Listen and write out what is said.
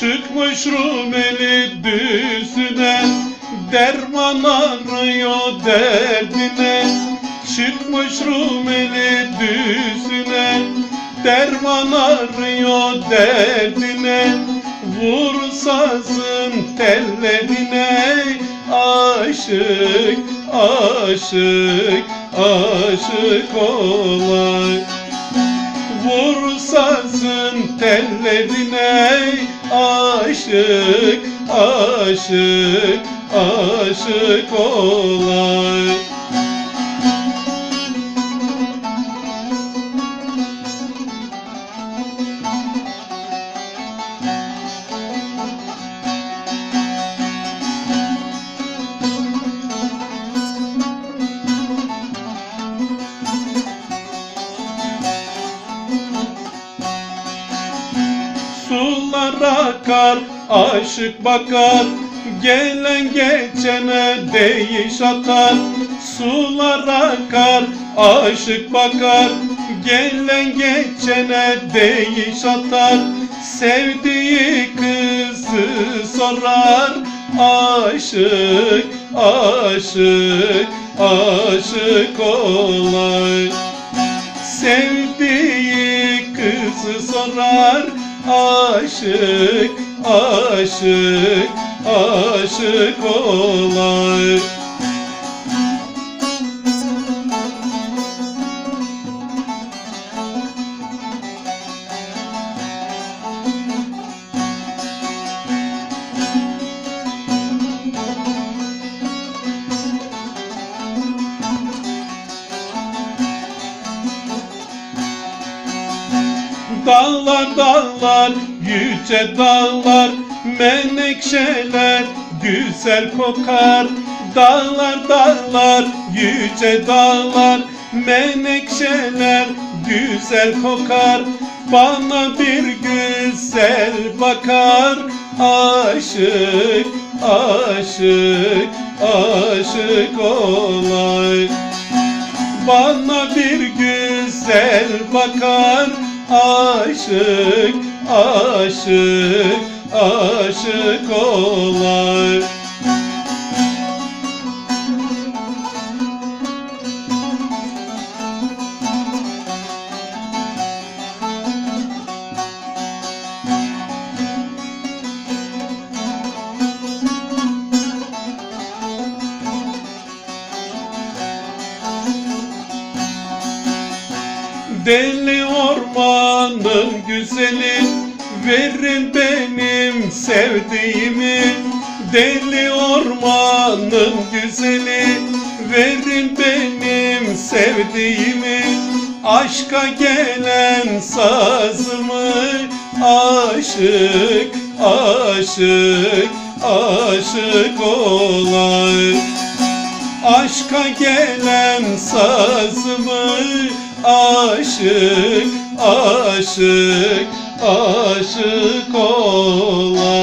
Çıkmış Rumeli düzüne Derman arıyor derdine. Çıkmış Rumeli düzüne Derman arıyor derdine. Vur sazın tellerine Aşık, aşık, aşık olay Vur sazın tellerine aşık, aşık, aşık olay. Sular akar, aşık bakar. Gelen geçene değiş atar. Sular akar, aşık bakar. Gelen geçene değiş atar. Sevdiği kızı sorar. Aşık, aşık, aşık olay. Sevdiği kızı sorar Aşık, aşık, aşık olay Dağlar dağlar yüce dağlar menekşeler güzel kokar. Dağlar dağlar yüce dağlar menekşeler güzel kokar. Bana bir güzel bakar. Aşık aşık aşık olay. Bana bir güzel bakar aşık aşık aşık olay Deli ormanın güzeli Verin benim sevdiğimi. Deli ormanın güzeli Verin benim sevdiğimi. Aşka gelen sazımı Aşık, aşık, aşık olay Aşka gelen sazımı aşık, aşık, aşık olan.